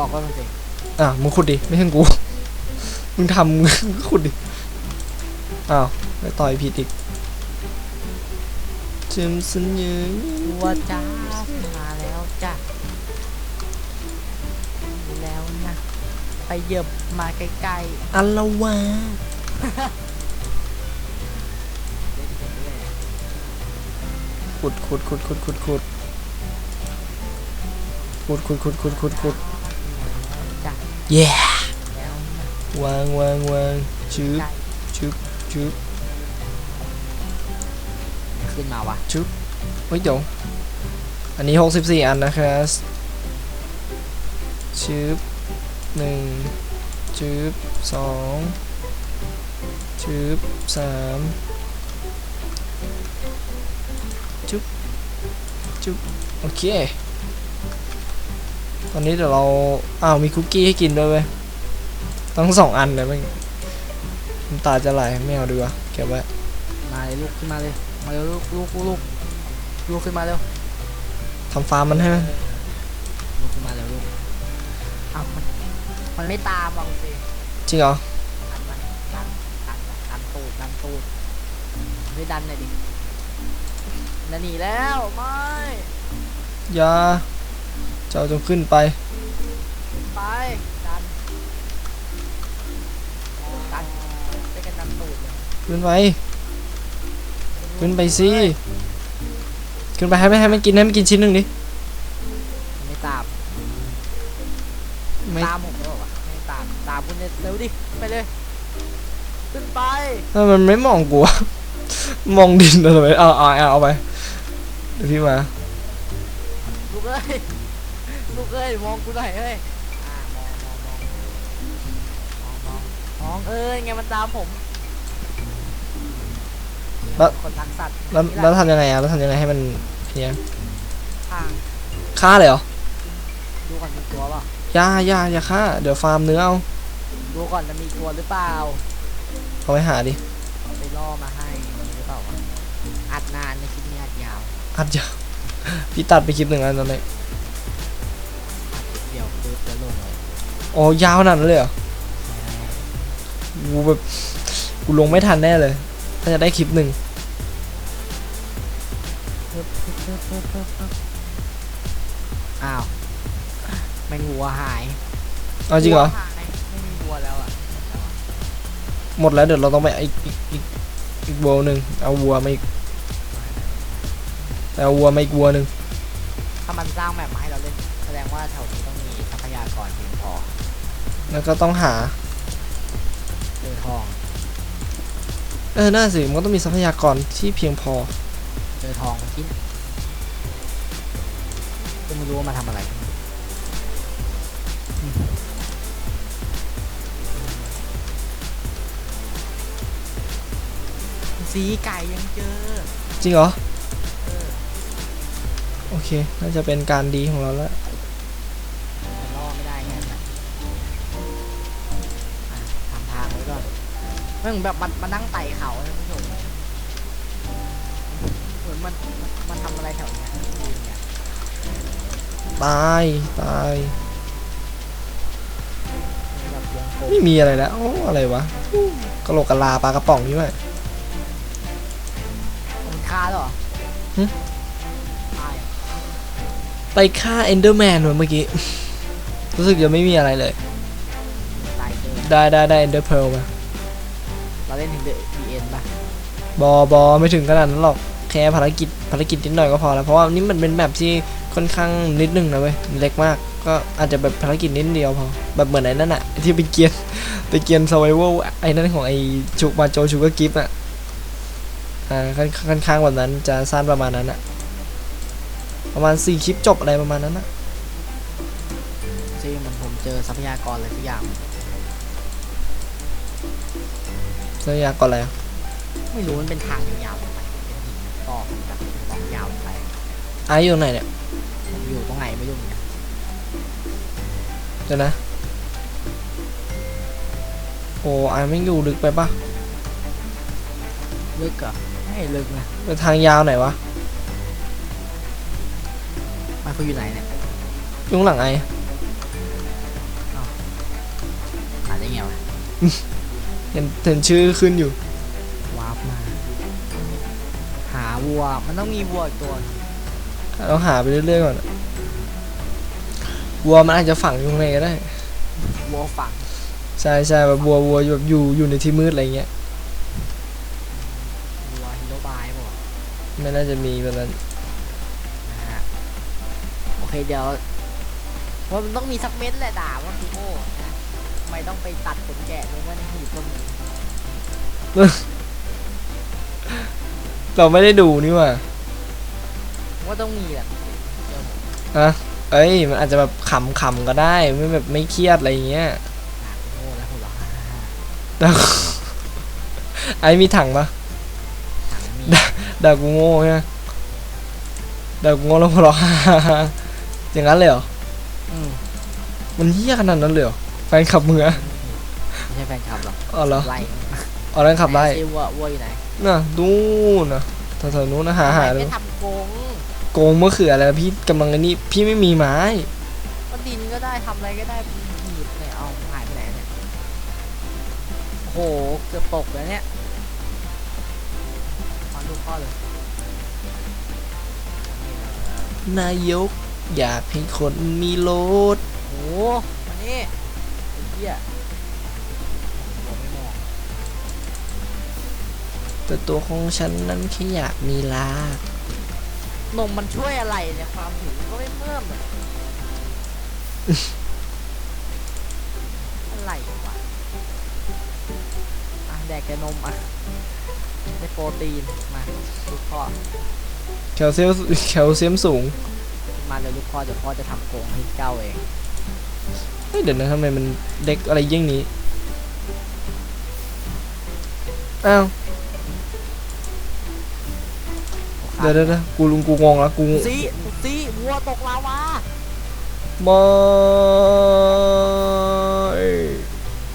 ออกก็มันสิอะมึงขุดดิ ไม่ใช่กู มึงทำมึงก็ขุดดิ อ้าวไปต่อยผิดอีกจิมสัญญาตัวจ้ามาแล้วจ้ะดูแล้วนะ ไปเหยิบมาใกล้อัลละวาๆขุดขุดขุดขุดขุดขุดขุดขุดขุดขุดขุดขุดจ้ะ เย้แล้วนะวางวางวางชืบใกล้ชืบชืบขึ้นมาวะเฮ้ยเดี๋ยวอันนี้ 64 อันนะครับชืบหนึ่งชืบสองชืบสามจุ๊บจุ๊บโอเค ตอนนี้เดี๋ยวเราอ้าวมีคุกกี้ให้กินด้วยเว้ยต้องสองอันเลยมันน้ำตาจะไหลไม่เอาดีกว่าเก็บไว้ มาเลยลูกขึ้นมาเลยมาเร็วลูกลูกลูกลูกลูกขึ้นมาเร็วทำฟาร์มมันให้มันลูกขึ้นมาเร็วลูกเอ้ามันมันไม่ตามบางสิจริงเหรอดันมันดันดันดันตูดดันตูดไม่ดันเลยดิจะหนีแล้วไม่อย่า เจ้าจงขึ้นไป ไปดันดันไปกันดันตูดเลยขึ้นไป ขึ้นไปสิ ขึ้นไปให้ไม่ให้มันกินให้มันกินชิ้นหนึ่งดิมันไม่ตามไม่ตามผมหรอวะไม่ตามตามคุณเนี่ยเร็วดิ ไปเลย ขึ้นไปทำไมมันไม่มองกูวะมองดินทำไมเอาเอาเอาเอาไปเดี๋ยวพี่มาลูกเอ้ย ลูกเอ้ยมองกูหน่อยเอ้ยอ่ามองมองมองมองมองมองเอ้ยไงมันตามผมแล้ว คนรักสัตว์แล้วนี่แล้วละทำยังไงอะแล้วทำยังไงให้มันเนี่ยทางฆ่าเลยเหรอดูก่อนมีตัวเปล่าอย่าอย่าอย่าฆ่าเดี๋ยวฟาร์มเนื้อเอาดูก่อนจะมีตัวหรือเปล่าเอาไปหาดิเอาไปล่อมาให้มีหรือเปล่าวะอัดนานในคลิปนี้อัดยาว อัดยาว พี่ตัดไปคลิปหนึ่งอันตอนนี้ โอ้ยาวขนาดนั้นเลยเหรอกูแบบกูลงไม่ทันแน่เลย ถ้าจะได้คลิปหนึ่งอ้าวแมงวัวหายเอาจริงเหรอ วัวายไม่มีวัวแล้วอะหมดแล้วเดี๋ยวเราต้องไปอีกอีกอีกอีกวัวหนึ่งเอาวัวมาอีกแต่เอาวัวมาอีกวัวหนึ่งถ้ามันสร้างแบบมาให้เราเล่น แสดงว่าแถวนี้ต้องมีทรัพยากรเพียงพอ แล้วก็ต้องหาเจอทอง เออน่าสิมันก็ต้องมีทรัพยากรที่เพียงพอ เจอทองชิ้นก็ไม่รู้ว่ามาทำอะไร สีไก่ยังเจอ จริงเหรอเออโอเค น่าจะเป็นการดีของเราแล้ว เหมือนแบบมันมันนั่งไต่เขาท่านผู้ชมเหมือนมันมันมันทำอะไรแถวเนี้ยดูเนี่ยตายตายแบบวงกลมไม่มีอะไรแล้วโอ้อะไรวะกะโหลกกะลาปลากระป๋องนี่ไหม มันฆ่าเหรอหึ ตายไปฆ่าเอนเดอร์แมนเมื่อกี้ รู้สึกจะไม่มีอะไรเลย ตายเจอได้ได้ได้เอนเดอร์เพลมา เราเล่นถึงเดดีเอ็นป่ะบอบอไม่ถึงขนาดนั้นหรอกแค่ภารกิจภารกิจนิดหน่อยก็พอแล้วเพราะว่านี่มันเป็นแบบที่ค่อนข้างนิดนึงนะเว้ยมันเล็กมาก ก็อาจจะแบบภารกิจนิดเดียวพอแบบเหมือนไอ้นั่นอะที่ไปเกียนไปเกียน s u r v i v a l ไอ้นั่นของไอ้ชุกมาโจชูกกิฟอะอ่าค่อนค่อนข้างแบบนั้นจะสั้นประมาณนั้นอะประมาณสี่คลิปจบอะไรประมาณนั้นอะซีมันผมเจอทรัพยากรอะไรสักอย่าง แล้วอยากก่อนอะไรอะไม่รู้มันเป็นทางยาวๆลงไปเป็นหินตอกแบบตอกยาวลงไปไอซ์อยู่ตรงไหนเนี่ยผมอยู่ตรงไหนไม่รู้เหมือนกันเดี๋ยวนะโอ้ไอซ์ไม่งอยู่ลึกไปปะลึกเหรอไม่ไม่ลึกนะไปทางยาวไหนวะมันคืออยู่ไหนเนี่ยอยุงหลังไอหาได้ไงวะ เห็นเห็นชื่อขึ้นอยู่วาร์ปมา หาวัว มันต้องมีวัวอีกตัว เราหาไปเรื่อยๆก่อนอะวัวมันอาจจะฝังอยู่ข้างในก็ได้ วัวฝัง ใช่ใช่แบบวัววัวแบบอยู่อยู่ในที่มืดอะไรเงี้ย วัวฮีโร่บายบอกไม่น่าจะมีแบบนั้น นะฮะ โอเคเดี๋ยวว่ามันต้องมีสักเม้นแหละด่าว่าคือโง่นะทำไมต้องไปตัดขนแกะในว่าในหีบก็มีเราไม่ได้ดูนี่หว่าว่าต้องมีแหละอะเอ้ย มันอาจจะแบบขำขำๆก็ได้ ไม่แบบไม่เครียดอะไรเงี้ยด่าโง่แล้วหัวเราะฮ่าฮ่าฮ่าแล้วไอ้มีถังปะถังมีด่ากูโง่ใช่ไหมด่ากูโง่แล้วหัวเราะ อย่างนั้นเลยเหรอ อืมมันเฮี้ยขนาดนั้นเลยเหรอ แฟนขับมือะไม่ใช่แฟนคลับหรอกอ๋อเหรอไล่อ๋อแฟนขับไล่ไอ้วัววัวอยู่ไหนน่ะดูน่ะแถวๆนู้นนะหาหาทำไมดูไม่ทำกรงโกงมะเขืออะไรพี่กำลังไอ้นี่พี่ไม่มีไม้ก็ดินก็ได้ทำอะไรก็ได้หีบเนี่ยเอาหายไปไหนเนี่ยโอ้โหเกือบตกแล้วเนี่ยมาดูพ่อเลยนายกอยากให้คนมีรถโอ้โหมานี่ไอ้เหี้ยหัวไม่มองแต่ตัวของฉันนั้นแค่อยากมีลากนมมันช่วยอะไรเนี่ย ความหิวก็ไม่เพิ่มเลยอะไรวะอะแดกแกนมอะได้โปรตีน มาลูกพ่อแคลเซียมแคลเซียมสูง มาเลยลูกพ่อเดี๋ยวพ่อจะทำโกงให้เจ้าเอง เฮ้ยเดี๋ยวนะทำไมมันเด็กอะไรเยี่ยงนี้ อ้าวเดี๋ยวเดี๋ยวเดี๋ยวกูลุงกูงงแล้วกูซีซีวัวตกลาวาบอย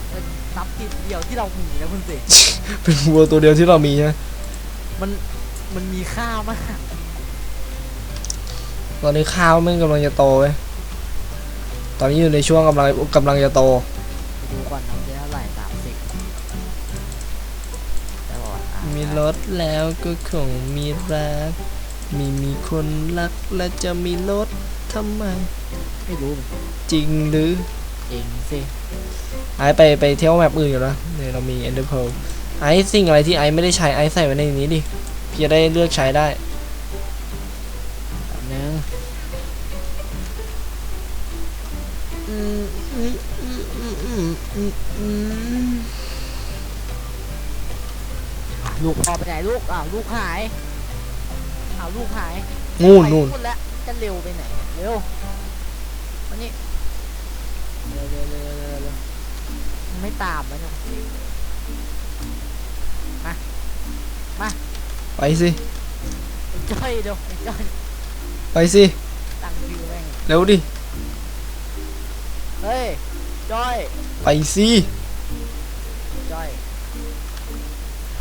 เป็นนับผิดเดียวที่เรามีนะคุณสิเป็นวัวตัวเดียวที่เรามีใช่ไหมมันมันมีค่ามากตอนนี้ข้าวแม่งกำลังจะโตเว้ย ตอนนี้อยู่ในช่วงกำลังกำลังจะโตไปดูก่อนน้ำจะเท่าไหร่สามสิบแต่ว่าอะมีรถแล้วก็คงมีรัก มีมีคนรักและจะมีรถทำไม ไม่รู้เหมือนกันจริงหรือเองสิไอซ์ไปไปเที่ยวแมปอื่นอยู่นะเนี่ยเรามี Ender Pearl ไอซ์สิ่งอะไรที่ไอซ์ไม่ได้ใช้ไอซ์ใส่ไว้ในนี้ดิพี่จะได้เลือกใช้ได้ ลูกพ่อไปไหนลูกอ้าวลูกหายอ้าวลูกหายนู่นไปนู่นนู่นแล้วจะเร็วไปไหนเนี่ยเร็วมานี่เร็วเร็วเร็วเร็วเร็วเร็วมันไม่ตามแล้วเนี่ยไปสิไอ้จ้อยเดี๋ยวไอ้จ้อยไปสิตั้งชื่อแม่งเร็วดิ เฮ้ยจ้อยไปสิจ้อย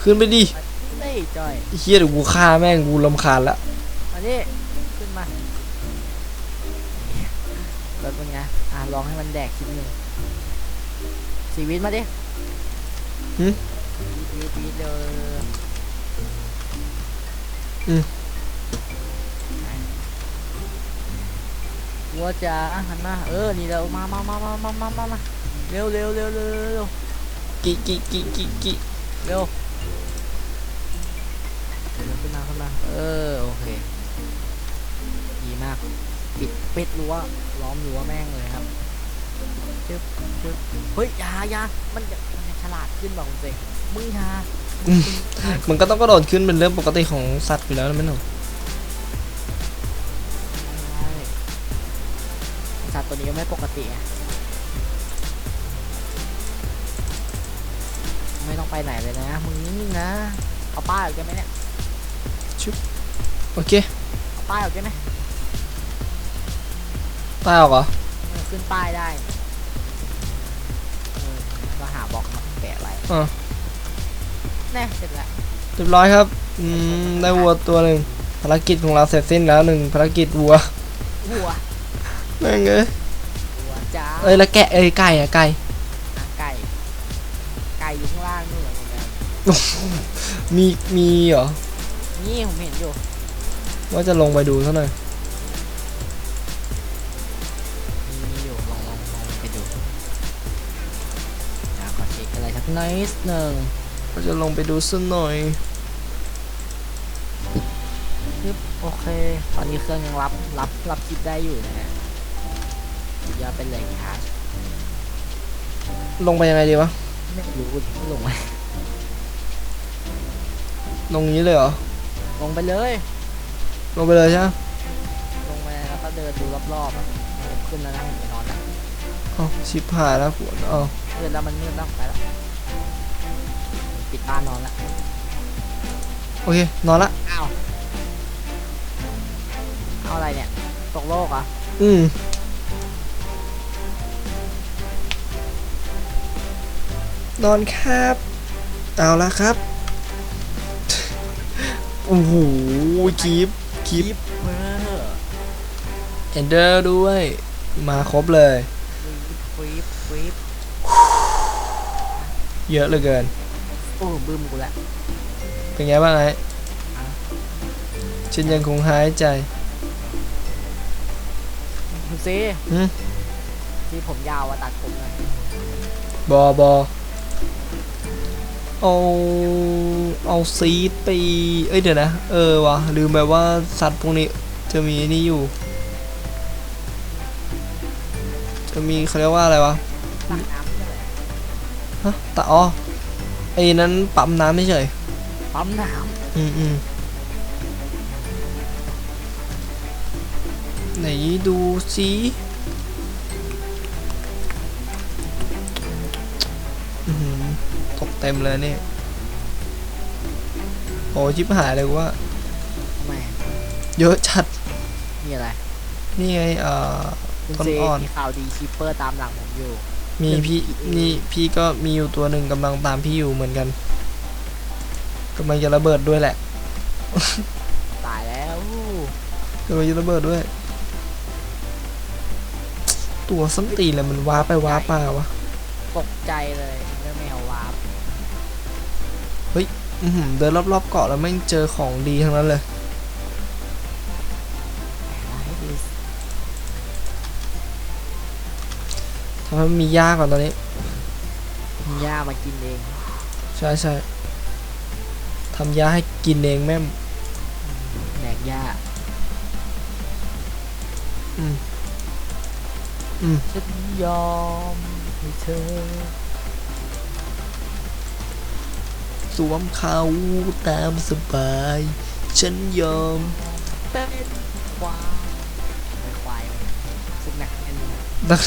ขึ้นไปดิเฮ้ยจ้อยไอ้เฮียเดี๋ยวกูฆ่าแม่งกูลำคาญละมาดิขึ้นมาแล้วเป็นไงอะลองให้มันแดกชิ้นหนึ่งชีวิตมาดิชีวิตชีวิตเร็ว วัวจ๋าหันมาเออนี่เร็วมามามามามามามามาเร็วเร็วเร็วเร็วเร็วเร็วกิกิกิกิกิเร็วเร็วขึ้นมาขึ้นมาเออโอเคดีมากปิดปิดรั้วล้อมรั้วแม่งเลยครับจึ๊บจึ๊บเฮ้ยอยาอยามันจะมันจะฉลาดขึ้นบอกคุณเซมึงอยามันก็ต้องกระโดดขึ้นเป็นเรื่องปกติของสัตว์อยู่แล้วนะไม่หนูใสัตว์ตัวนี้ก็ไม่ปกติไงไม่ต้องไปไหนเลยนะมึงนิ่งๆนะเอาป้ายออกได้ไหมเนี่ยโอเคเอาป้ายออกได้ไหมตายออกเหรอเออขึ้นป้ายได้เออก็หาบล็อกมาแปะไว้อ่าแน่เสร็จแล้วเรียบร้อยครับอืมได้วัวตัวหนึ่งภารกิจของเราเสร็จสิ้นแล้วหนึ่งภารกิจวัววัว แม่งเอ้ยวัวจ้าเอ้ยแล้วแกะเอ้ยไก่อะไก่อะไก่ ไก่อยู่ข้างล่างนู่นเหมือนกันมีมีเหรอนี่ผมเห็นอยู่ว่าจะลงไปดูซะหน่อยมีมีอยู่ลองลองลองไปดูอะขอเช็คอะไรสักนิดหนึ่งว่าจะลงไปดูซะหน่อยปึ๊บโอเค ตอนนี้เครื่องยังรับรับรับคลิปได้อยู่นะฮะสุด ยอดเป็นเลยครับลงไปยังไงดีวะ ไม่รู้ดิลงไหมลงนี้เลยเหรอ ลงไปเลย ลงไปเลยใช่ไหมลงไปแล้วก็เดินดูรอบๆอะผมขึ้นแล้วนะผมไปนอนแล้วเอ้าชิบหายแล้วฝนเอ้ามืดแล้วมันมืดแล้วไปแล้วปิดบ้านนอนแล้วโอเคนอนละ อ้าวเอาอะไรเนี่ยตกโลกเหรอะอืม นอนครับ เอาละครับโอ้โหคีบคีบเออเอนเดอร์ด้วย มาครบเลยฟรีฟฟรีฟเยอะเหลือเกิน โอ้บึ้มกูละ เป็นไงบ้างไอ้ฉันยังคงหายใจคุณซีหืมซีผมยาวอะตัดผมหน่อยบอบอ เอาเอาซีดไป เอ้ยเดี๋ยวนะ เออวะลืมไปว่าสัตว์พวกนี้จะมีนี่อยู่ จะมีเขาเรียกว่าอะไรวะตักน้ำใช่ไหมฮะแต่อ๋อไอ้นั้นปั๊มน้ำไม่เฉยปั๊มน้อืมอืมไหนดูสิ เต็มเลยนี่โอ้ชิบหายเลยกูว่าำทำไมเยอะจัดมีอะไรนี่ไงเอ่อคุณต้นซีอ่อน มีข่าวดีคีปเปอร์ตามหลังผมอยู่ มีเป็นพี่ PE นี่พี่ก็มีอยู่ตัวหนึ่งกำลังตามพี่อยู่เหมือนกันกำลังจะระเบิดด้วยแหละตายแล้วกำลังจะระเบิดด้วย ตัวส้นตีนเลยมันว้าไปว้าปาวะตกใจเลย เดินรอบๆเกาะแล้วแม่งเจอของดีทั้งนั้นเลยให้ดูทำให้มันมีหญ้าก่อนตอนนี้ มีย่ามากินเอง ใช่ใช่ทำหญ้าให้กินเองแม่มแหนกย่าอืม อืมฉันยอมให้เธอ สวมเขาตามสบาย ฉันยอมเป็นควายไม่ควายเลยซึ่งหนักแน่นหนัก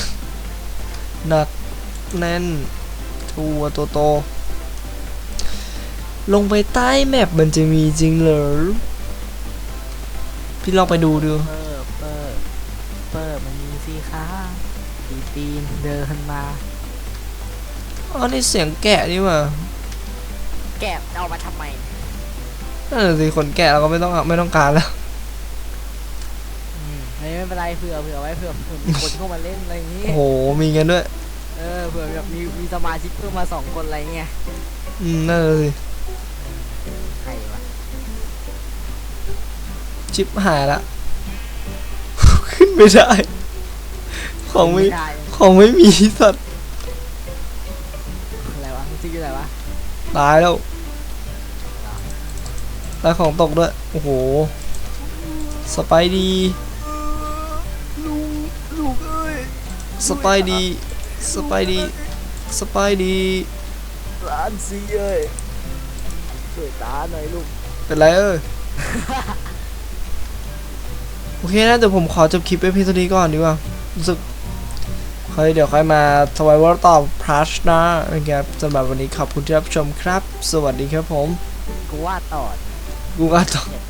หนักแน่นทัวโตโต ลงไปใต้แมปมันจะมีจริงเหรอ พี่ลองไปดูดู เปิดเปิดเปิดมันมีสีขาตีตีนเดินมาอ๋อนี่เสียงแกะนี่หว่า แก็บเอามาทำไมนั่นนะสิคนแกะเราก็ไม่ต้องไม่ต้องการแล้ว อืมไม่ไม่เป็นไรเผื่อเผื่อไว้เผื่อเผื่อมีคนเข้ามาเล่นอะไรอย่างนี้ โอ้โห มีเงินด้วย เออเผื่อแบบมีมีสมาชิกเพิ่มมาสองคนอะไรเงี้ยอืมนั่นนะสิใครวะชิปหายละ ขึ้นไม่ได้ ของไม่ได้ของไม่มีสัตว์ ตายแล้วตายของตกด้วย โอ้โห สไปดีลูกลูกเอ้ยสไปดีสไปดีสไปดีร้านซีเอ้ยช่วยตาหน่อยลูก เป็นไรเอ้ย โอเคนะเดี๋ยวผมขอจบคลิปไว้เพียงเท่านี้ก่อนดีกว่ารู้สึก ค่อยเดี๋ยวค่อยมาทวายว่าต่อพลัชนะนะครับสำหรับวันนี้ขอบคุณที่รับชมครับ สวัสดีครับผม กูว่าต่อ กูก็ต่อเจ็ด